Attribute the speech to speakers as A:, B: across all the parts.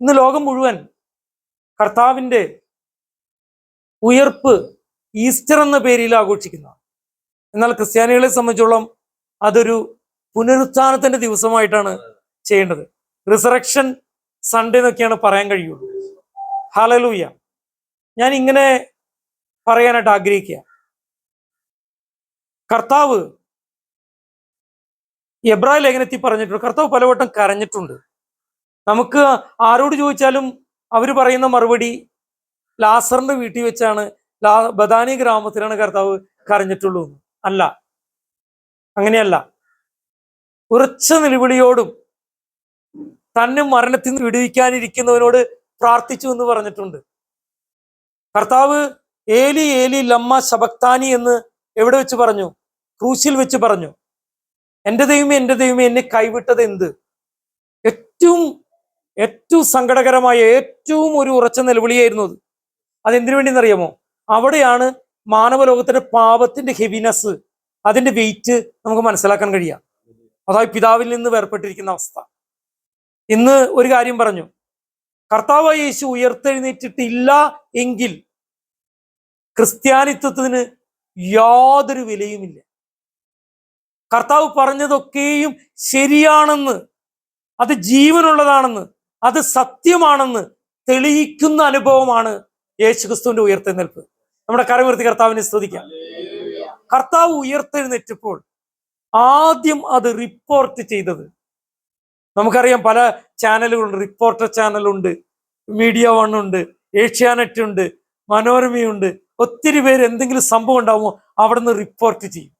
A: ഇന്ന് ലോകം മുഴുവൻ കർത്താവിന്റെ ഉയർപ്പ് ഈസ്റ്റർ എന്ന പേരിൽ ആഘോഷിക്കുന്ന. എന്നാൽ ക്രിസ്ത്യാനികളെ സംബന്ധിച്ചോളം അതൊരു പുനരുത്ഥാനത്തിന്റെ ദിവസമായിട്ടാണ് ചെയ്യേണ്ടത്. റിസറക്ഷൻ സൺഡേ എന്നൊക്കെയാണ് പറയാൻ കഴിയുള്ളൂ. ഹലലൂയ ഞാൻ ഇങ്ങനെ പറയാനായിട്ട് ആഗ്രഹിക്കുക. കർത്താവ് എബ്രാഹിം ലേഖനത്തിൽ പറഞ്ഞിട്ടുണ്ട്. കർത്താവ് പലവട്ടം കരഞ്ഞിട്ടുണ്ട്. നമുക്ക് ആരോട് ചോദിച്ചാലും അവർ പറയുന്ന മറുപടി ലാസറിന്റെ വീട്ടിൽ വെച്ചാണ് ലാ ബദാനി ഗ്രാമത്തിലാണ് കർത്താവ് കരഞ്ഞിട്ടുള്ളൂ അല്ല. അങ്ങനെയല്ല. ഉറച്ച നിലവിളിയോടും തന്നെ മരണത്തിൽ നിന്ന് വിടുവിക്കാനിരിക്കുന്നവനോട് പ്രാർത്ഥിച്ചു എന്ന് പറഞ്ഞിട്ടുണ്ട്. കർത്താവ് ഏലി ഏലി ലമ്മ ശബക്താനി എന്ന് എവിടെ വെച്ച് പറഞ്ഞു? ക്രൂശിൽ വെച്ച് പറഞ്ഞു. എന്റെ ദൈവമേ എന്റെ ദൈവമേ എന്നെ കൈവിട്ടത് എന്ത്? ഏറ്റവും ഏറ്റവും സങ്കടകരമായ ഏറ്റവും ഒരു ഉറച്ച നിലവിളിയായിരുന്നു അത്. അതെന്തിനു വേണ്ടിയെന്നറിയാമോ? അവിടെയാണ് മാനവലോകത്തിന്റെ പാപത്തിന്റെ ഹെവിനെസ് അതിന്റെ വെയിറ്റ് നമുക്ക് മനസ്സിലാക്കാൻ കഴിയുക. അതായത് പിതാവിൽ നിന്ന് വേർപെട്ടിരിക്കുന്ന അവസ്ഥ. ഇന്ന് ഒരു കാര്യം പറഞ്ഞു. കർത്താവ് യേശു ഉയർത്തെഴുന്നേറ്റിട്ടില്ല എങ്കിൽ ക്രിസ്ത്യാനിത്വത്തിന് യാതൊരു വിലയുമില്ല. കർത്താവ് പറഞ്ഞതൊക്കെയും ശരിയാണെന്ന് അത് ജീവനുള്ളതാണെന്ന് അത് സത്യമാണെന്ന് തെളിയിക്കുന്ന അനുഭവമാണ് യേശുക്രിസ്തുവിന്റെ ഉയർത്തെഴുന്നേൽപ്പ്. നമ്മുടെ കരമൂർത്തി കർത്താവിനെ സ്തുതിക്കാം. കർത്താവ് ഉയർത്തെഴുന്നേറ്റപ്പോൾ ആദ്യം അത് റിപ്പോർട്ട് ചെയ്തത്. നമുക്കറിയാം പല ചാനലുകളുണ്ട്. റിപ്പോർട്ടർ ചാനലുണ്ട്. മീഡിയ വൺ ഉണ്ട്. ഏഷ്യാനെറ്റ് ഉണ്ട്. മനോരമയുണ്ട് ഒത്തിരി പേര് എന്തെങ്കിലും സംഭവം ഉണ്ടാവുമോ അവിടെ നിന്ന് റിപ്പോർട്ട് ചെയ്യും.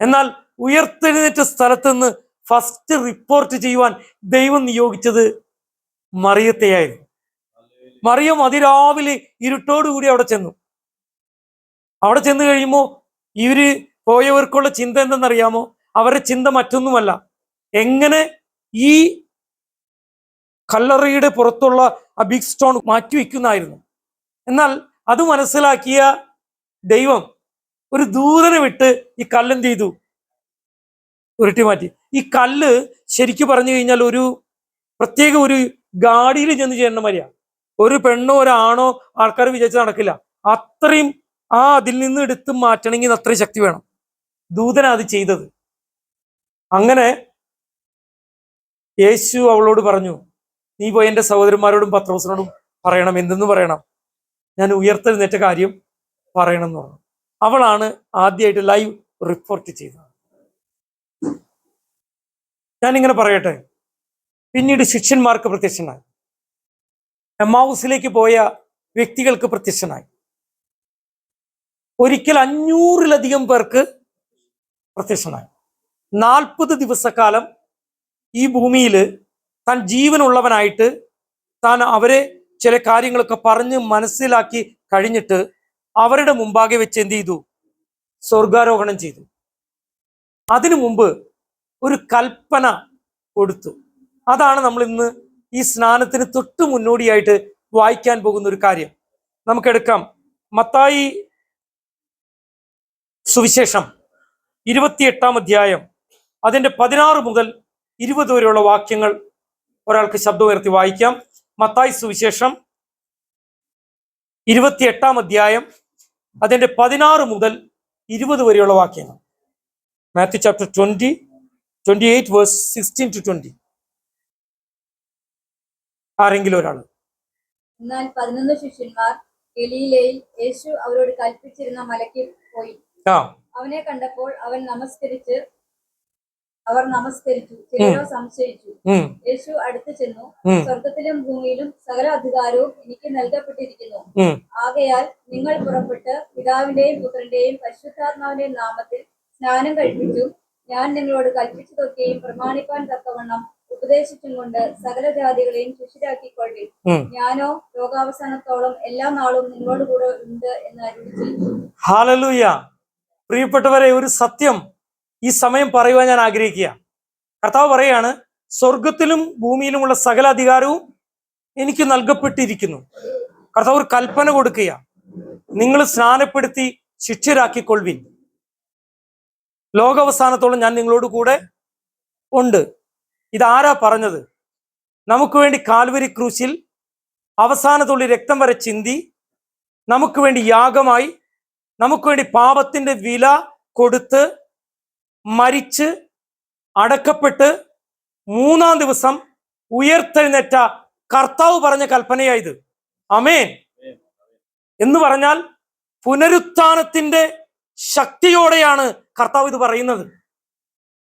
A: എന്നാൽ ഉയർത്തെഴുന്നേറ്റ സ്ഥലത്ത് നിന്ന് ഫസ്റ്റ് റിപ്പോർട്ട് ചെയ്യുവാൻ ദൈവം നിയോഗിച്ചത് മറിയത്തെയായിരുന്നു മറിയം അതിരാവിലെ ഇരുട്ടോടുകൂടി അവിടെ ചെന്നു. അവിടെ ചെന്ന് കഴിയുമ്പോൾ ഇവർ പോയവർക്കുള്ള ചിന്ത എന്തെന്നറിയാമോ? അവരുടെ ചിന്ത മറ്റൊന്നുമല്ല. എങ്ങനെ ഈ കല്ലറയുടെ പുറത്തുള്ള ആ ബിഗ് സ്റ്റോൺ മാറ്റിവെക്കുന്നായിരുന്നു എന്നാൽ അത് മനസ്സിലാക്കിയ ദൈവം ഒരു ദൂതനെ വിട്ട് ഈ കല്ലെന്ത് ചെയ്തു? ഉരുട്ടി മാറ്റി ഈ കല്ല് ശരിക്കു പറഞ്ഞു കഴിഞ്ഞാൽ ഒരു പ്രത്യേക ഒരു ഗാഡിയിൽ ചെന്ന് ചെയ്യേണ്ട മാതിരിയാ ഒരു പെണ്ണോ ഒരാണോ ആൾക്കാർ വിചാരിച്ച് നടക്കില്ല. അത്രയും ആ അതിൽ നിന്ന് എടുത്ത് മാറ്റണമെങ്കിൽ അത്രയും ശക്തി വേണം. ദൂതന അത് ചെയ്തത്. അങ്ങനെ യേശു അവളോട് പറഞ്ഞു നീ പോയി എന്റെ സഹോദരന്മാരോടും പത്രോസിനോടും പറയണം. എന്തെന്ന് പറയണം? ഞാൻ ഉയർത്തെഴുന്നേറ്റ കാര്യം പറയണം എന്ന് പറഞ്ഞു. അവളാണ് ആദ്യമായിട്ട് ലൈവ് റിപ്പോർട്ട് ചെയ്തത്. ഞാനിങ്ങനെ പറയട്ടെ പിന്നീട് ശിഷ്യന്മാർക്ക് പ്രത്യക്ഷനായി. എമ്മാവൂസിലേക്ക് പോയ വ്യക്തികൾക്ക് പ്രത്യക്ഷനായി. ഒരിക്കൽ അഞ്ഞൂറിലധികം പേർക്ക് പ്രത്യക്ഷനായി. നാൽപ്പത് ദിവസക്കാലം ഈ ഭൂമിയിൽ താൻ ജീവനുള്ളവനായിട്ട് താൻ അവരെ ചില കാര്യങ്ങളൊക്കെ പറഞ്ഞ് മനസ്സിലാക്കി കഴിഞ്ഞിട്ട് അവരുടെ മുമ്പാകെ വെച്ച് എന്ത് ചെയ്തു? സ്വർഗാരോഹണം ചെയ്തു. അതിനു മുമ്പ് ഒരു കൽപ്പന കൊടുത്തു. അതാണ് നമ്മൾ ഇന്ന് ഈ സ്നാനത്തിന് തൊട്ട് മുന്നോടിയായിട്ട് വായിക്കാൻ പോകുന്ന ഒരു കാര്യം. നമുക്കെടുക്കാം മത്തായി സുവിശേഷം ഇരുപത്തിയെട്ടാം അധ്യായം അതിന്റെ പതിനാറ് മുതൽ ഇരുപത് വരെയുള്ള വാക്യങ്ങൾ ഒരാൾക്ക് ശബ്ദമുയർത്തി വായിക്കാം. മത്തായി സുവിശേഷം ഇരുപത്തിയെട്ടാം അധ്യായം അതിന്റെ പതിനാറ് മുതൽ ഇരുപത് വരെയുള്ള വാക്യങ്ങൾ. Matthew chapter twenty twenty eight verse sixteen to twenty ആരെങ്കിലും ഒരാൾ.
B: എന്നാൽ പതിനൊന്ന് ശിഷ്യന്മാർ ഗലീലയിൽ യേശു അവരോട് കൽപ്പിച്ചിരുന്ന മലയ്ക്ക് പോയി.
A: ആ.
B: അവനെ കണ്ടപ്പോൾ അവൻ നമസ്കരിച്ച് അവർ നമസ്കരിച്ചു ചിലരോ സംശയിച്ചു. യേശു അടുത്തു ചെന്നു സ്വർഗത്തിലും ഭൂമിയിലും സകല അധികാരവും എനിക്ക് നൽകപ്പെട്ടിരിക്കുന്നു. ആകയാൽ നിങ്ങൾ പുറപ്പെട്ട് പിതാവിന്റെയും പുത്രന്റെയും പരിശുദ്ധാത്മാവിന്റെയും നാമത്തിൽ സ്നാനം കഴിപ്പിച്ചു. ഞാൻ നിങ്ങളോട് കൽപ്പിച്ചതൊക്കെയും പ്രമാണിക്കാൻ തക്കവണ്ണം ഉപദേശിച്ചും കൊണ്ട് സകല ജാതികളെയും ശിഷ്യരാക്കിക്കൊള്ളി ഞാനോ ലോകാവസാനത്തോളം എല്ലാ നാളും നിങ്ങളോട് കൂടെ ഉണ്ട് എന്ന്
A: ഹാലലൂയ. പ്രിയപ്പെട്ടവരെ ഒരു സത്യം ഈ സമയം പറയുവാൻ ഞാൻ ആഗ്രഹിക്കുക. കർത്താവ് പറയാണ് സ്വർഗത്തിലും ഭൂമിയിലുമുള്ള സകല അധികാരവും എനിക്ക് നൽകപ്പെട്ടിരിക്കുന്നു. കർത്താവ് ഒരു കൽപ്പന കൊടുക്കുക. നിങ്ങൾ സ്നാനപ്പെടുത്തി ശിക്ഷരാക്കിക്കൊള്ളുവിൻ. ലോകാവസാനത്തോളം ഞാൻ നിങ്ങളോട് കൂടെ ഉണ്ട്. ഇതാരാ പറഞ്ഞത്? നമുക്ക് വേണ്ടി കാൽവരി ക്രൂശിൽ അവസാന തുള്ളി രക്തം വരെ ചിന്തി നമുക്ക് വേണ്ടി യാഗമായി നമുക്ക് വേണ്ടി പാപത്തിന്റെ വില കൊടുത്ത് മരിച്ച് അടക്കപ്പെട്ട് മൂന്നാം ദിവസം ഉയർത്തെഴുന്നേറ്റ കർത്താവ് പറഞ്ഞ കൽപ്പനയായത് അമേൻ എന്ന് പറഞ്ഞാൽ പുനരുത്ഥാനത്തിന്റെ ശക്തിയോടെയാണ് കർത്താവ് ഇത് പറയുന്നത്.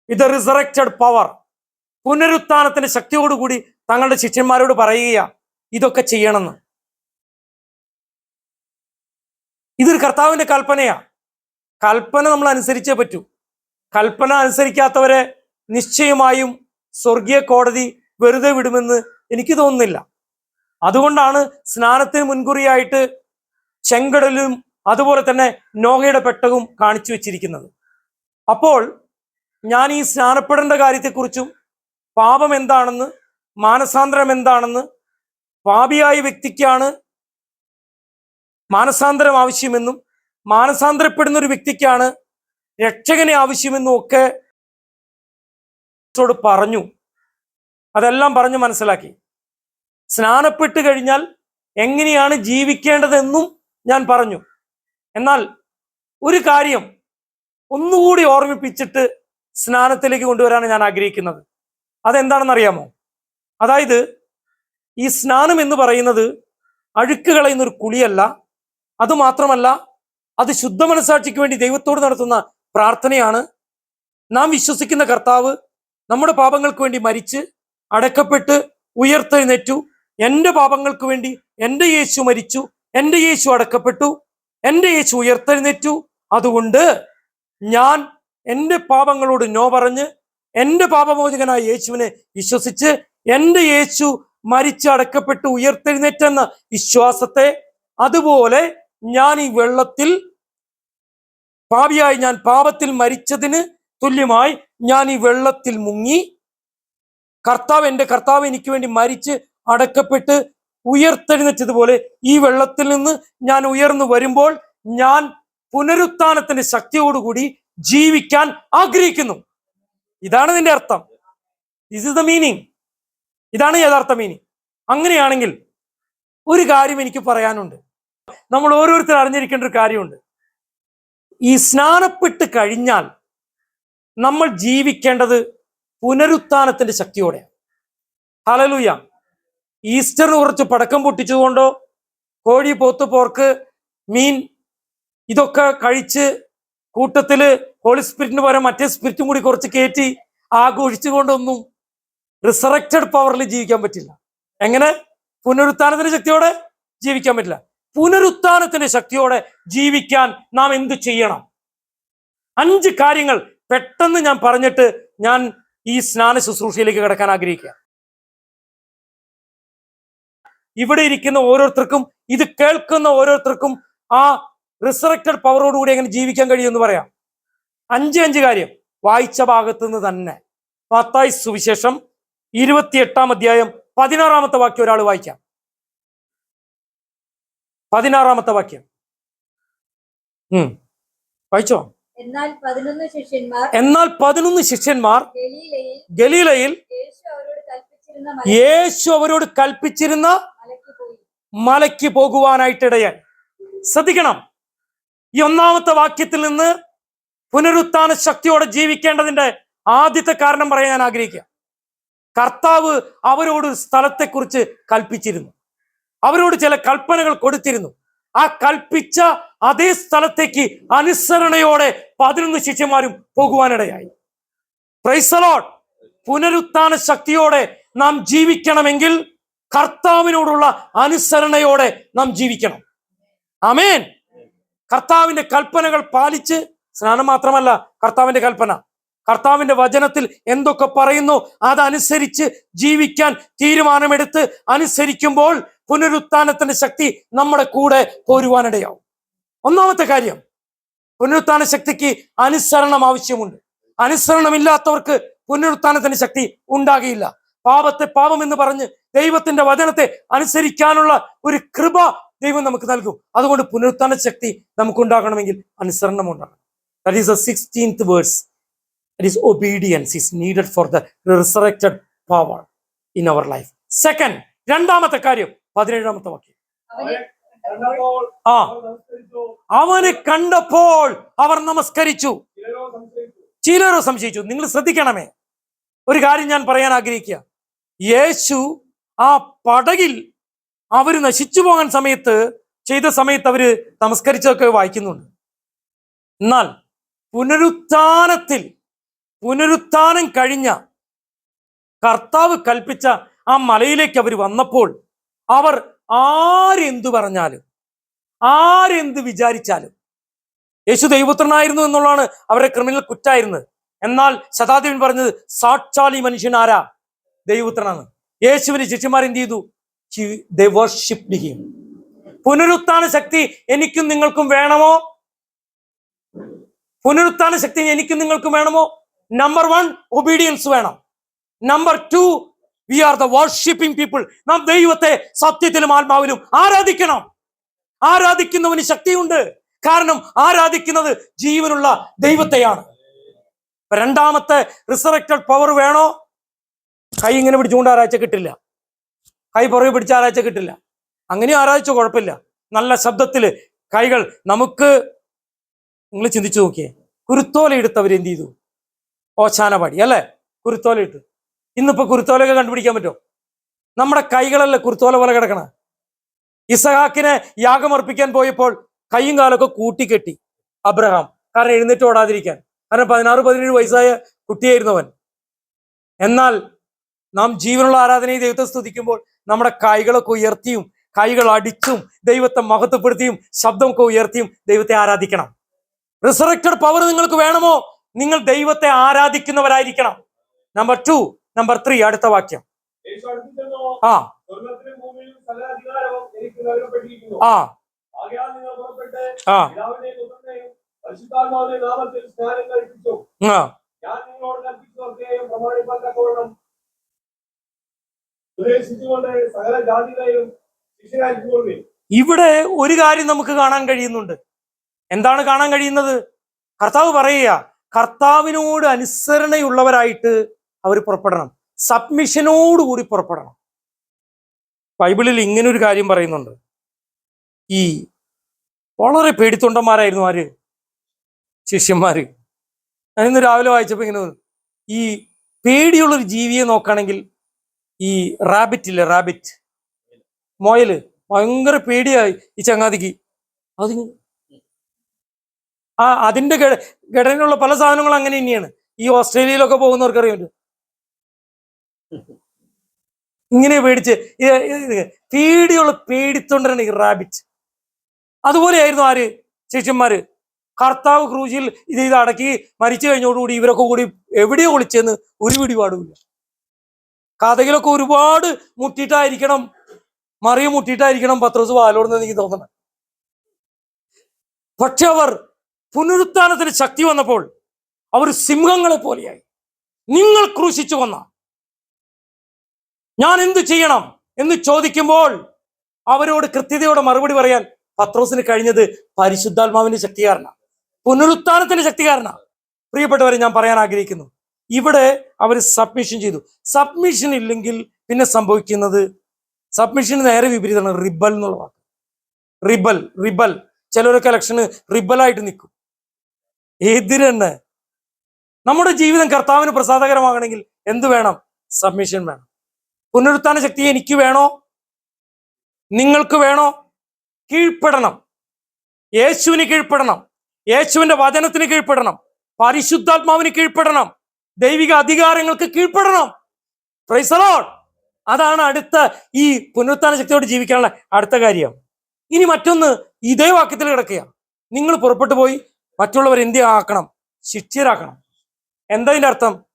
A: ഇത് റിസറക്റ്റഡ് പവർ പുനരുത്ഥാനത്തിന്റെ ശക്തിയോടുകൂടി തങ്ങളുടെ ശിഷ്യന്മാരോട് പറയുക ഇതൊക്കെ ചെയ്യണമെന്ന്. ഇതൊരു കർത്താവിന്റെ കൽപ്പനയാ. കൽപ്പന നമ്മൾ അനുസരിച്ചേ പറ്റൂ. കൽപ്പന അനുസരിക്കാത്തവരെ നിശ്ചയമായും സ്വർഗീയ കോടതി വെറുതെ വിടുമെന്ന് എനിക്ക് തോന്നുന്നില്ല. അതുകൊണ്ടാണ് സ്നാനത്തിന് മുൻകുറിയായിട്ട് ചെങ്കടലും അതുപോലെ തന്നെ നോഹയുടെ പെട്ടകും കാണിച്ചു വെച്ചിരിക്കുന്നത്. അപ്പോൾ ഞാൻ ഈ സ്നാനപ്പെടേണ്ട കാര്യത്തെക്കുറിച്ചും പാപം എന്താണെന്ന് മാനസാന്തരം എന്താണെന്ന് പാപിയായ വ്യക്തിക്കാണ് മാനസാന്തരം ആവശ്യമെന്നും മാനസാന്തരപ്പെടുന്ന ഒരു വ്യക്തിക്കാണ് രക്ഷകനെ ആവശ്യമെന്നും ഒക്കെ പറഞ്ഞു. അതെല്ലാം പറഞ്ഞു മനസ്സിലാക്കി. സ്നാനപ്പെട്ട് കഴിഞ്ഞാൽ എങ്ങനെയാണ് ജീവിക്കേണ്ടതെന്നും ഞാൻ പറഞ്ഞു. എന്നാൽ ഒരു കാര്യം ഒന്നുകൂടി ഓർമ്മിപ്പിച്ചിട്ട് സ്നാനത്തിലേക്ക് കൊണ്ടുവരാനാണ് ഞാൻ ആഗ്രഹിക്കുന്നത്. അതെന്താണെന്ന് അറിയാമോ അതായത് ഈ സ്നാനം എന്ന് പറയുന്നത് അഴുക്ക് കളയുന്ന ഒരു കുളിയല്ല അതുമാത്രമല്ല അത് ശുദ്ധ മനസാക്ഷിക്ക് വേണ്ടി ദൈവത്തോട് നടത്തുന്ന പ്രാർത്ഥനയാണ്. നാം വിശ്വസിക്കുന്ന കർത്താവ് നമ്മുടെ പാപങ്ങൾക്ക് വേണ്ടി മരിച്ച് അടക്കപ്പെട്ട് ഉയർത്തെഴുന്നേറ്റു. എന്റെ പാപങ്ങൾക്ക് വേണ്ടി എന്റെ യേശു മരിച്ചു എന്റെ യേശു അടക്കപ്പെട്ടു എന്റെ യേശു ഉയർത്തെഴുന്നേറ്റു. അതുകൊണ്ട് ഞാൻ എന്റെ പാപങ്ങളോട് നോ പറഞ്ഞ് എന്റെ പാപമോചകനായ യേശുവിനെ വിശ്വസിച്ച് എന്റെ യേശു മരിച്ച് അടക്കപ്പെട്ട് ഉയർത്തെഴുന്നേറ്റെന്ന വിശ്വാസത്തെ അതുപോലെ ഞാൻ ഈ വെള്ളത്തിൽ പാപിയായി ഞാൻ പാപത്തിൽ മരിച്ചതിന് തുല്യമായി ഞാൻ ഈ വെള്ളത്തിൽ മുങ്ങി കർത്താവ് എന്റെ കർത്താവ് എനിക്ക് വേണ്ടി മരിച്ച് അടക്കപ്പെട്ട് ഉയർത്തെഴുന്നേറ്റതുപോലെ ഈ വെള്ളത്തിൽ നിന്ന് ഞാൻ ഉയർന്നു വരുമ്പോൾ ഞാൻ പുനരുത്ഥാനത്തിന്റെ ശക്തിയോടുകൂടി ജീവിക്കാൻ ആഗ്രഹിക്കുന്നു. ഇതാണ് ഇതിന്റെ അർത്ഥം. ദിസ് ഇസ് ദ മീനിങ് ഇതാണ് യഥാർത്ഥ മീനിങ് അങ്ങനെയാണെങ്കിൽ ഒരു കാര്യം എനിക്ക് പറയാനുണ്ട്. നമ്മൾ ഓരോരുത്തർ അറിഞ്ഞിരിക്കേണ്ട ഒരു കാര്യമുണ്ട്. ഈ സ്നാനപ്പെട്ട് കഴിഞ്ഞാൽ നമ്മൾ ജീവിക്കേണ്ടത് പുനരുത്ഥാനത്തിന്റെ ശക്തിയോടെ ഹലലൂയ ഈസ്റ്ററിന് കുറച്ച് പടക്കം പൊട്ടിച്ചതുകൊണ്ടോ കോഴി പോത്ത് പോർക്ക് മീൻ ഇതൊക്കെ കഴിച്ച് കൂട്ടത്തിൽ ഹോളി സ്പിരിറ്റിന് പകരം മറ്റേ സ്പിരിറ്റും കൂടി കുറച്ച് കയറ്റി ആഘോഷിച്ചുകൊണ്ടൊന്നും റിസറക്റ്റഡ് പവറിൽ ജീവിക്കാൻ പറ്റില്ല. എങ്ങനെ? പുനരുത്ഥാനത്തിന്റെ ശക്തിയോടെ ജീവിക്കാൻ പറ്റില്ല. പുനരുത്ഥാനത്തിന്റെ ശക്തിയോടെ ജീവിക്കാൻ നാം എന്തു ചെയ്യണം? അഞ്ച് കാര്യങ്ങൾ പെട്ടെന്ന് ഞാൻ പറഞ്ഞിട്ട് ഞാൻ ഈ സ്നാന ശുശ്രൂഷയിലേക്ക് കിടക്കാൻ ആഗ്രഹിക്കുക. ഇവിടെ ഇരിക്കുന്ന ഓരോരുത്തർക്കും ഇത് കേൾക്കുന്ന ഓരോരുത്തർക്കും ആ റിസറക്റ്റഡ് പവറോടുകൂടി എങ്ങനെ ജീവിക്കാൻ കഴിയുമെന്ന് പറയാം. അഞ്ച് അഞ്ച് കാര്യം. വായിച്ച ഭാഗത്തു നിന്ന് തന്നെ. മത്തായി സുവിശേഷം ഇരുപത്തിയെട്ടാം അധ്യായം പതിനാറാമത്തെ വാക്യം ഒരാൾ വായിക്കാം. പതിനാറാമത്തെ വാക്യം. ഉം. വായിച്ചോ?
B: എന്നാൽ പതിനൊന്ന് ശിഷ്യന്മാർ
A: എന്നാൽ പതിനൊന്ന് ശിഷ്യന്മാർ
B: ഗലീലയിൽ യേശു അവരോട് കൽപ്പിച്ചിരുന്ന മലയ്ക്ക്
A: പോകുവാനായിട്ടിടയായി ശ്രദ്ധിക്കണം. ഈ ഒന്നാമത്തെ വാക്യത്തിൽ നിന്ന് പുനരുത്ഥാന ശക്തിയോടെ ജീവിക്കേണ്ടതിന്റെ ആദ്യത്തെ കാരണം പറയാൻ ഞാൻ ആഗ്രഹിക്കുക. കർത്താവ് അവരോട് സ്ഥലത്തെക്കുറിച്ച് കൽപ്പിച്ചിരുന്നു. അവരോട് ചില കൽപ്പനകൾ കൊടുത്തിരുന്നു. ആ കൽപ്പിച്ച അതേ സ്ഥലത്തേക്ക് അനുസരണയോടെ പതിനൊന്ന് ശിഷ്യന്മാരും പോകുവാനിടയായി. പ്രൈസലോട്ട് പുനരുത്ഥാന ശക്തിയോടെ നാം ജീവിക്കണമെങ്കിൽ കർത്താവിനോടുള്ള അനുസരണയോടെ നാം ജീവിക്കണം. അമേൻ കർത്താവിന്റെ കൽപ്പനകൾ പാലിച്ച് സ്നാനം മാത്രമല്ല കർത്താവിന്റെ കൽപ്പന. കർത്താവിന്റെ വചനത്തിൽ എന്തൊക്കെ പറയുന്നു അതനുസരിച്ച് ജീവിക്കാൻ തീരുമാനമെടുത്ത് അനുസരിക്കുമ്പോൾ പുനരുത്ഥാനത്തിന്റെ ശക്തി നമ്മുടെ കൂടെ പോരുവാനിടയാവും. ഒന്നാമത്തെ കാര്യം പുനരുത്ഥാന ശക്തിക്ക് അനുസരണം ആവശ്യമുണ്ട്. അനുസരണമില്ലാത്തവർക്ക് പുനരുത്ഥാനത്തിന്റെ ശക്തി ഉണ്ടാകില്ല. പാപത്തെ പാപം എന്ന് പറഞ്ഞ് ദൈവത്തിന്റെ വചനത്തെ അനുസരിക്കാനുള്ള ഒരു കൃപ ദൈവം നമുക്ക് നൽകും. അതുകൊണ്ട് പുനരുത്ഥാന ശക്തി നമുക്ക് ഉണ്ടാകണമെങ്കിൽ അനുസരണം ഉണ്ടാകണം that is the sixteenth verse that is obedience is needed for the resurrected power in our life second രണ്ടാമത്തെ കാര്യം പതിനേഴാമത്തെ വാക്യം. ആ. അവനെ കണ്ടപ്പോൾ അവർ നമസ്കരിച്ചു.
C: ചിലരോ സംശയിച്ചു.
A: നിങ്ങൾ ശ്രദ്ധിക്കണമേ. ഒരു കാര്യം ഞാൻ പറയാൻ ആഗ്രഹിക്കുക. യേശു ആ പടകിൽ അവർ നശിച്ചു പോകാൻ സമയത്ത് ചെയ്ത സമയത്ത് അവർ നമസ്കരിച്ചതൊക്കെ വായിക്കുന്നുണ്ട്. എന്നാൽ പുനരുത്ഥാനത്തിൽ പുനരുത്ഥാനം കഴിഞ്ഞ കർത്താവ് കൽപ്പിച്ച ആ മലയിലേക്ക് അവർ വന്നപ്പോൾ അവർ ആരെന്തു പറഞ്ഞാലും ആരെന്ത് വിചാരിച്ചാലും യേശു ദൈവപുത്രനായിരുന്നു എന്നുള്ളതാണ് അവരുടെ ക്രിമിനൽ കുറ്റായിരുന്നത്. എന്നാൽ ശതാധിപൻ പറഞ്ഞത് സാക്ഷാലി മനുഷ്യൻ ആരാ? ദൈവപുത്രനാണ്. യേശുവിന് ശിഷ്യന്മാർ എന്ത് ചെയ്തു? പുനരുത്ഥാന ശക്തി എനിക്കും നിങ്ങൾക്കും വേണമോ? പുനരുത്ഥാന ശക്തി എനിക്കും നിങ്ങൾക്കും വേണമോ? നമ്പർ വൺ ഒബീഡിയൻസ് വേണം. Number two we are the worshipping people നാം ദൈവത്തെ സത്യത്തിലും ആത്മാവിലും ആരാധിക്കണം. ആരാധിക്കുന്നവന് ശക്തിയുണ്ട്. കാരണം ആരാധിക്കുന്നത് ജീവനുള്ള ദൈവത്തെയാണ്. രണ്ടാമത്തെ റിസറക്റ്റഡ് പവർ വേണോ? കൈ ഇങ്ങനെ പിടിച്ചുകൊണ്ട് ആരാഴ്ച കിട്ടില്ല. കൈ പുറകെ പിടിച്ച് ആരാഴ്ച കിട്ടില്ല. അങ്ങനെ ആരാധിച്ച കുഴപ്പമില്ല. നല്ല ശബ്ദത്തിൽ കൈകൾ നമുക്ക് നിങ്ങൾ ചിന്തിച്ചു നോക്കിയേ. കുരുത്തോല എടുത്തവർ എന്ത് ചെയ്തു? ഓശാന പാടി അല്ലേ? കുരുത്തോല ഇട്ട്. ഇന്നിപ്പോ കുരുത്തോലയൊക്കെ കണ്ടുപിടിക്കാൻ പറ്റുമോ? നമ്മുടെ കൈകളല്ലേ കുരുത്തോല പോലെ കിടക്കണ. ഇസഹാക്കിനെ യാഗമർപ്പിക്കാൻ പോയപ്പോൾ കൈയും കാലൊക്കെ കൂട്ടിക്കെട്ടി അബ്രഹാം. കാരണം എഴുന്നേറ്റ് ഓടാതിരിക്കാൻ. കാരണം പതിനാറ് പതിനേഴ് വയസ്സായ കുട്ടിയായിരുന്നവൻ എന്നാൽ നാം ജീവനുള്ള ആരാധനയെ ദൈവത്തെ സ്തുതിക്കുമ്പോൾ നമ്മുടെ കൈകളൊക്കെ ഉയർത്തിയും കൈകൾ അടിച്ചും ദൈവത്തെ മഹത്വപ്പെടുത്തിയും ശബ്ദമൊക്കെ ഉയർത്തിയും ദൈവത്തെ ആരാധിക്കണം. റിസറക്റ്റഡ് പവർ നിങ്ങൾക്ക് വേണമോ? നിങ്ങൾ ദൈവത്തെ ആരാധിക്കുന്നവരായിരിക്കണം. നമ്പർ ടു നമ്പർ ത്രീ അടുത്ത വാക്യം. ആ. ആ. ഇവിടെ ഒരു കാര്യം നമുക്ക് കാണാൻ കഴിയുന്നുണ്ട്. എന്താണ് കാണാൻ കഴിയുന്നത്? കർത്താവ് പറയുക കർത്താവിനോട് അനുസരണയുള്ളവരായിട്ട് അവർ പുറപ്പെടണം. സബ്മിഷനോടുകൂടി പുറപ്പെടണം. ബൈബിളിൽ ഇങ്ങനെ ഒരു കാര്യം പറയുന്നുണ്ട്. ഈ വളരെ പേടിത്തൊണ്ടന്മാരായിരുന്നു ആര്? ശിഷ്യന്മാര്. ഞാൻ ഇന്ന് രാവിലെ വായിച്ചപ്പോ ഇങ്ങനെ. ഈ പേടിയുള്ളൊരു ജീവിയെ നോക്കുകയാണെങ്കിൽ ഈ റാബിറ്റ് ഇല്ലേ? റാബിറ്റ്. മൊയൽ. ഭയങ്കര പേടിയായി ഈ ചങ്ങാതിക്ക്. അത് ആ അതിന്റെ ഘട- ഘടനയുള്ള പല സാധനങ്ങളും അങ്ങനെ തന്നെയാണ്. ഈ ഓസ്ട്രേലിയയിലൊക്കെ പോകുന്നവർക്ക് അറിയാൻ ഇങ്ങനെ പേടിച്ച് പേടിയുള്ള പേടിത്തൊണ്ടാണ് ഈ റാബിറ്റ്. അതുപോലെയായിരുന്നു ആര്? ശിഷ്യന്മാര്. കർത്താവ് ക്രൂശിൽ ഇത് ഇത് അടക്കി മരിച്ചു കഴിഞ്ഞോടുകൂടി ഇവരൊക്കെ കൂടി എവിടെയോ ഒളിച്ചെന്ന് ഒരു പിടിപാടുമില്ല. കഥകളൊക്കെ ഒരുപാട് മുട്ടിയിട്ടായിരിക്കണം മറിയ മുട്ടിയിട്ടായിരിക്കണം പത്രോസ് വാലോടുന്നത് എനിക്ക് തോന്നണം. പക്ഷെ അവർ പുനരുത്ഥാനത്തിന് ശക്തി വന്നപ്പോൾ അവർ സിംഹങ്ങളെ പോലെയായി. നിങ്ങൾ ക്രൂശിച്ചു കൊന്ന. ഞാൻ എന്തു ചെയ്യണം എന്ന് ചോദിക്കുമ്പോൾ അവരോട് കൃത്യതയോടെ മറുപടി പറയാൻ പത്രോസിന് കഴിഞ്ഞത് പരിശുദ്ധാത്മാവിന്റെ ശക്തി കാരണ പുനരുത്ഥാനത്തിന്റെ ശക്തി പ്രിയപ്പെട്ടവരെ ഞാൻ പറയാൻ ആഗ്രഹിക്കുന്നു. ഇവിടെ അവർ സബ്മിഷൻ ചെയ്തു. സബ്മിഷൻ ഇല്ലെങ്കിൽ പിന്നെ സംഭവിക്കുന്നത് സബ്മിഷൻ നേരെ വിപരീതമാണ്. റിബൽ എന്നുള്ള വാക്ക്. റിബൽ റിബൽ ചിലരൊക്കെ ഇലക്ഷന് റിബലായിട്ട് നിൽക്കും. എതിരെന്നെ. നമ്മുടെ ജീവിതം കർത്താവിന് പ്രസാദകരമാകണമെങ്കിൽ എന്ത് വേണം? സബ്മിഷൻ വേണം. പുനരുത്ഥാന ശക്തി എനിക്ക് വേണോ? നിങ്ങൾക്ക് വേണോ? കീഴ്പ്പെടണം. യേശുവിന് കീഴ്പ്പെടണം. യേശുവിന്റെ വചനത്തിന് കീഴ്പ്പെടണം. പരിശുദ്ധാത്മാവിന് കീഴ്പ്പെടണം. ദൈവിക അധികാരങ്ങൾക്ക് കീഴ്പ്പെടണം. പ്രൈസലോൺ. അതാണ് അടുത്ത ഈ പുനരുത്ഥാന ശക്തിയോട് ജീവിക്കാനുള്ള അടുത്ത കാര്യം. ഇനി മറ്റൊന്ന് ഇതേ വാക്യത്തിൽ കിടക്കുക നിങ്ങൾ പുറപ്പെട്ടു പോയി. മറ്റുള്ളവർ എന്ത് ആക്കണം? ശിക്ഷ്യരാക്കണം എന്തതിന്റെ അർത്ഥം?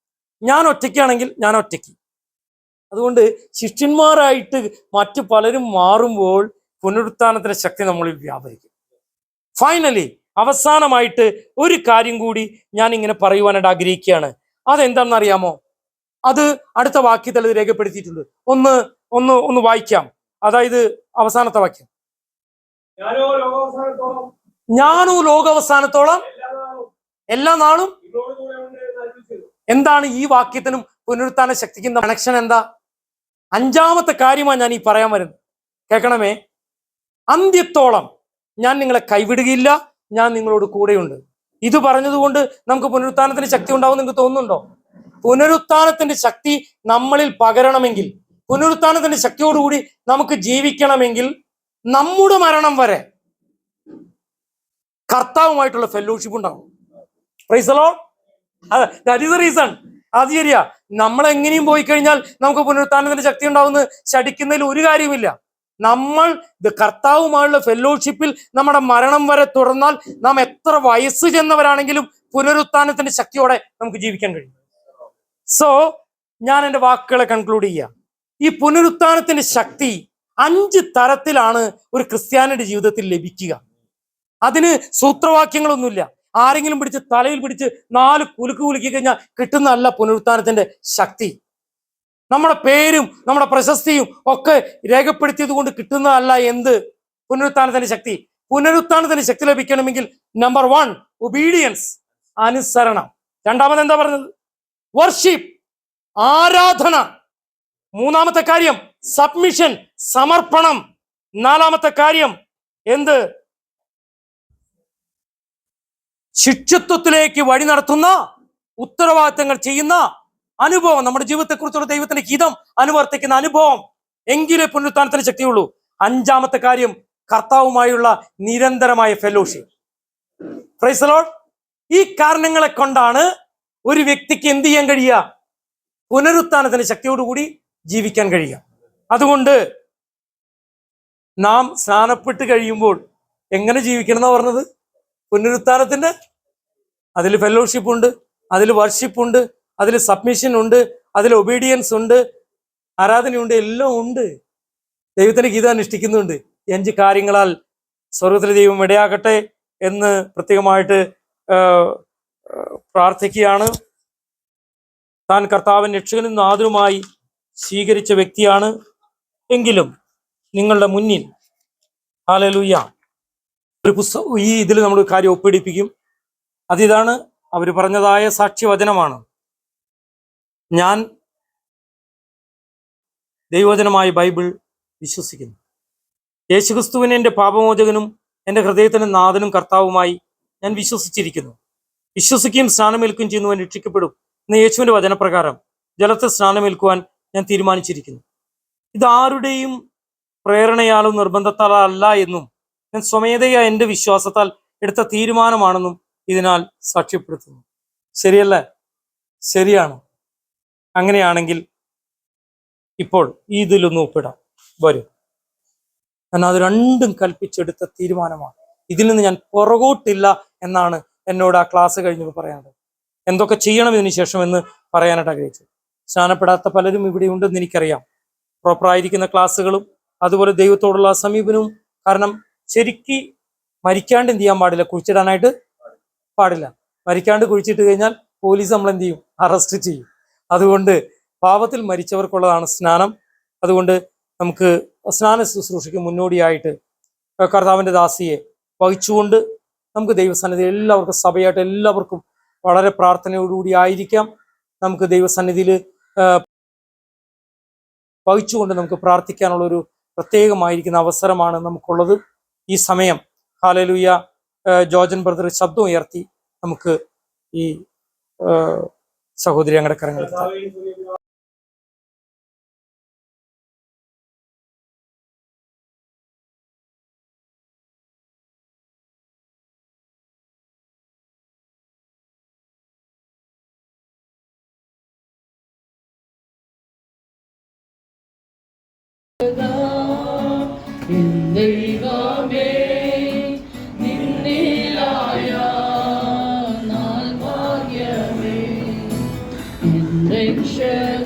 A: ഞാൻ ഒറ്റയ്ക്കാണെങ്കിൽ ഞാൻ ഒറ്റയ്ക്ക്. അതുകൊണ്ട് ശിഷ്യന്മാരായിട്ട് മറ്റു പലരും മാറുമ്പോൾ പുനരുത്ഥാനത്തിന്റെ ശക്തി നമ്മളിൽ വ്യാപരിക്കും. ഫൈനലി അവസാനമായിട്ട് ഒരു കാര്യം കൂടി ഞാൻ ഇങ്ങനെ പറയുവാനായിട്ട് ആഗ്രഹിക്കുകയാണ്. അതെന്താണെന്ന് അറിയാമോ? അത് അടുത്ത വാക്യത്തിൽ രേഖപ്പെടുത്തിയിട്ടുണ്ട്. ഒന്ന് ഒന്ന് ഒന്ന് വായിക്കാം. അതായത് അവസാനത്തെ വാക്യം.
C: ഞാനോ ലോകാവസാനത്തോളം എല്ലാ നാളും.
A: എന്താണ് ഈ വാക്യത്തിനും പുനരുത്ഥാന ശക്തിക്കുന്ന കണക്ഷൻ എന്താ? അഞ്ചാമത്തെ കാര്യമാണ് ഞാൻ ഈ പറയാൻ വരുന്നത്. കേൾക്കണമേ? അന്ത്യത്തോളം ഞാൻ നിങ്ങളെ കൈവിടുകയില്ല ഞാൻ നിങ്ങളോട് കൂടെയുണ്ട്. ഇത് പറഞ്ഞതുകൊണ്ട് നമുക്ക് പുനരുത്ഥാനത്തിന് ശക്തി ഉണ്ടാവും നിങ്ങൾക്ക് തോന്നുന്നുണ്ടോ? പുനരുത്ഥാനത്തിന്റെ ശക്തി നമ്മളിൽ പകരണമെങ്കിൽ പുനരുത്ഥാനത്തിന്റെ ശക്തിയോടുകൂടി നമുക്ക് ജീവിക്കണമെങ്കിൽ നമ്മുടെ മരണം വരെ കർത്താവുമായിട്ടുള്ള ഫെല്ലോഷിപ്പ് ഉണ്ടാവും. പ്രൈസലോ ദാറ്റ് ഈസ് റീസൺ അത് ശരിയാ. നമ്മൾ എങ്ങനെയും പോയി കഴിഞ്ഞാൽ നമുക്ക് പുനരുത്ഥാനത്തിന്റെ ശക്തി ഉണ്ടാവുന്ന ശടിക്കുന്നതിൽ ഒരു കാര്യമില്ല നമ്മൾ കർത്താവുമായുള്ള ഫെല്ലോഷിപ്പിൽ നമ്മുടെ മരണം വരെ തുടർന്നാൽ നാം എത്ര വയസ്സ് ചെന്നവരാണെങ്കിലും പുനരുത്ഥാനത്തിന്റെ ശക്തിയോടെ നമുക്ക് ജീവിക്കാൻ കഴിയും. സോ ഞാൻ എന്റെ വാക്കുകളെ കൺക്ലൂഡ് ചെയ്യാം. ഈ പുനരുത്ഥാനത്തിന്റെ ശക്തി അഞ്ച് തരത്തിലാണ് ഒരു ക്രിസ്ത്യാനിയുടെ ജീവിതത്തിൽ ലഭിക്കുക. അതിന് സൂത്രവാക്യങ്ങളൊന്നുമില്ല. ആരെങ്കിലും പിടിച്ച് തലയിൽ പിടിച്ച് നാല് കുലുക്ക് കുലുക്കി കഴിഞ്ഞാൽ കിട്ടുന്നതല്ല പുനരുത്ഥാനത്തിന്റെ ശക്തി. നമ്മുടെ പേരും നമ്മുടെ പ്രശസ്തിയും ഒക്കെ രേഖപ്പെടുത്തിയത് കൊണ്ട് കിട്ടുന്നതല്ല എന്ത്? പുനരുത്ഥാനത്തിന്റെ ശക്തി. പുനരുത്ഥാനത്തിന്റെ ശക്തി ലഭിക്കണമെങ്കിൽ നമ്പർ വൺ ഒബീഡിയൻസ് അനുസരണം. രണ്ടാമത് എന്താ പറഞ്ഞത്? വർഷിപ്പ് ആരാധന. മൂന്നാമത്തെ കാര്യം സബ്മിഷൻ സമർപ്പണം. നാലാമത്തെ കാര്യം എന്ത്? ശിക്ഷത്വത്തിലേക്ക് വഴി നടത്തുന്ന ഉത്തരവാദിത്തങ്ങൾ ചെയ്യുന്ന അനുഭവം നമ്മുടെ ജീവിതത്തെക്കുറിച്ചുള്ള ദൈവത്തിന്റെ ഹിതം അനുവർത്തിക്കുന്ന അനുഭവം എങ്കിലേ പുനരുത്ഥാനത്തിന് ശക്തിയുള്ളൂ. അഞ്ചാമത്തെ കാര്യം കർത്താവുമായുള്ള നിരന്തരമായ ഫെലോഷിപ്പ് ഫ്രൈസലോൾ ഈ കാരണങ്ങളെ കൊണ്ടാണ് ഒരു വ്യക്തിക്ക് എന്ത് ചെയ്യാൻ കഴിയുക? പുനരുത്ഥാനത്തിന് ശക്തിയോടുകൂടി ജീവിക്കാൻ കഴിയുക. അതുകൊണ്ട് നാം സ്നാനപ്പെട്ട് കഴിയുമ്പോൾ എങ്ങനെ ജീവിക്കണം എന്നാ പറഞ്ഞത്? പുനരുത്ഥാനത്തിന്റെ അതിൽ ഫെലോഷിപ്പ് ഉണ്ട് അതിൽ വർഷിപ്പ് ഉണ്ട് അതിൽ സബ്മിഷൻ ഉണ്ട് അതിൽ ഒബീഡിയൻസ് ഉണ്ട് ആരാധനയുണ്ട് എല്ലാം ഉണ്ട്. ദൈവത്തിന് ഗീത അനുഷ്ഠിക്കുന്നുണ്ട് അഞ്ച് കാര്യങ്ങളാൽ സ്വർഗത്തിലെ ദൈവം ഇടയാകട്ടെ എന്ന് പ്രത്യേകമായിട്ട് പ്രാർത്ഥിക്കുകയാണ്. താൻ കർത്താവിൻ രക്ഷകനും നാഥനുമായി സ്വീകരിച്ച വ്യക്തിയാണ്. എങ്കിലും നിങ്ങളുടെ മുന്നിൽ ഹാലലൂയ ഒരു പുസ്തകം ഈ ഇതിൽ നമ്മൾ കാര്യം ഒപ്പിടിപ്പിക്കും. അതിതാണ് അവർ പറഞ്ഞതായ സാക്ഷ്യവചനമാണ്. ഞാൻ ദൈവവചനമായ ബൈബിൾ വിശ്വസിക്കുന്നു. യേശുക്രിസ്തുവിനെ എന്റെ പാപമോചകനും എന്റെ ഹൃദയത്തിന് നാഥനും കർത്താവുമായി ഞാൻ വിശ്വസിച്ചിരിക്കുന്നു. വിശ്വസിക്കുകയും സ്നാനമേൽക്കുകയും ചെയ്യുന്നവൻ രക്ഷിക്കപ്പെടും എന്ന യേശുവിന്റെ വചനപ്രകാരം ജലത്തെ സ്നാനമേൽക്കുവാൻ ഞാൻ തീരുമാനിച്ചിരിക്കുന്നു. ഇതാരുടെയും പ്രേരണയാലും പ്രേരണയാലോ നിർബന്ധത്താലോ അല്ല എന്നും ഞാൻ സ്വമേധയാ എന്റെ വിശ്വാസത്താൽ എടുത്ത തീരുമാനമാണെന്നും ഇതിനാൽ സാക്ഷ്യപ്പെടുത്തുന്നു. ശരിയല്ലേ? ശരിയാണ്. അങ്ങനെയാണെങ്കിൽ ഇപ്പോൾ ഈ ഇതിലൊന്ന് ഒപ്പിടാം. വരും. ഞാൻ അത് രണ്ടും കൽപ്പിച്ചെടുത്ത തീരുമാനമാണ്. ഇതിൽ നിന്ന് ഞാൻ പുറകോട്ടില്ല എന്നാണ് എന്നോട് ആ ക്ലാസ് കഴിഞ്ഞപ്പോൾ പറയാനുള്ളത്. എന്തൊക്കെ ചെയ്യണം ഇതിന് ശേഷം എന്ന് പറയാനായിട്ട് ആഗ്രഹിച്ചു സ്നാനപ്പെടാത്ത പലരും ഇവിടെ ഉണ്ടെന്ന് എനിക്കറിയാം. പ്രോപ്പറായിരിക്കുന്ന ക്ലാസ്സുകളും അതുപോലെ ദൈവത്തോടുള്ള സമീപനവും കാരണം ശരിക്ക് മരിക്കാണ്ട് എന്ത് ചെയ്യാൻ പാടില്ല? കുഴിച്ചിടാനായിട്ട് പാടില്ല. മരിക്കാണ്ട് കുഴിച്ചിട്ട് കഴിഞ്ഞാൽ പോലീസ് നമ്മൾ എന്ത് ചെയ്യും അറസ്റ്റ് ചെയ്യും. അതുകൊണ്ട് പാപത്തിൽ മരിച്ചവർക്കുള്ളതാണ് സ്നാനം. അതുകൊണ്ട് നമുക്ക് സ്നാന ശുശ്രൂഷയ്ക്ക് മുന്നോടിയായിട്ട് കർത്താവിന്റെ ദാസിയെ വഹിച്ചുകൊണ്ട് നമുക്ക് ദൈവസന്നിധി എല്ലാവർക്കും സഭയായിട്ട് എല്ലാവർക്കും വളരെ പ്രാർത്ഥനയോടുകൂടി ആയിരിക്കാം. നമുക്ക് ദൈവസന്നിധിയിൽ വഹിച്ചുകൊണ്ട് നമുക്ക് പ്രാർത്ഥിക്കാനുള്ളൊരു പ്രത്യേകമായിരിക്കുന്ന അവസരമാണ് നമുക്കുള്ളത്. ഈ സമയം ഹാലലൂയ ജോർജൻ ബ്രദർ ശബ്ദം ഉയർത്തി നമുക്ക് ഈ സഹോദരി ഞങ്ങളുടെ കരങ്ങളിൽ
D: Neymişe